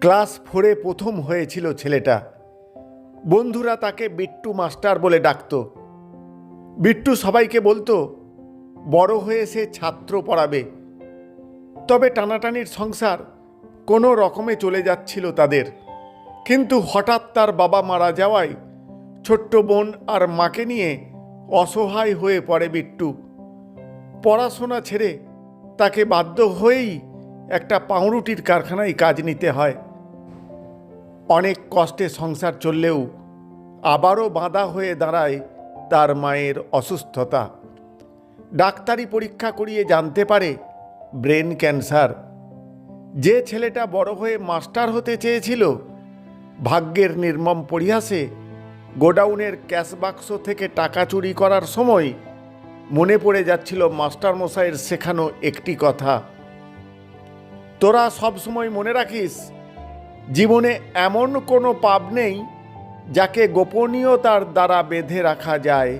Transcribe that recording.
Class ফোরে প্রথম হয়েছিল ছেলেটা। বন্ধুরা তাকে বিট্টু মাস্টার বলে ডাকত। বিট্টু সবাইকে বলতো, বড় হয়ে সে ছাত্র পড়াবে। তবে টানাটানির সংসার কোনো রকমে চলে যাচ্ছিল তাদের। কিন্তু হঠাৎ তার বাবা মারা যাওয়ায় ছোট্ট বোন আর মাকে নিয়ে অসহায় হয়ে পড়ে বিট্টু। পড়াশোনা ছেড়ে তাকে বাধ্য হয়েই একটা পাউরুটির কারখানায় কাজ নিতে হয়। অনেক কষ্টে সংসার চললেও আবারও বাঁধা হয়ে দাঁড়ায় তার মায়ের অসুস্থতা। ডাক্তারি পরীক্ষা করিয়ে জানতে পারে ব্রেন ক্যান্সার। যে ছেলেটা বড় হয়ে মাস্টার হতে চেয়েছিল, ভাগ্যের নির্মম পরিহাসে গোডাউনের ক্যাশ বাক্স থেকে টাকা চুরি করার সময় মনে পড়ে যাচ্ছিল মাস্টার মশাইয়ের শেখানো একটি কথা। তোরা সব সময় মনে রাখিস জীবনে এমন কোনো পাপ নেই যাকে গোপনীয়তার দ্বারা বেঁধে রাখা যায়।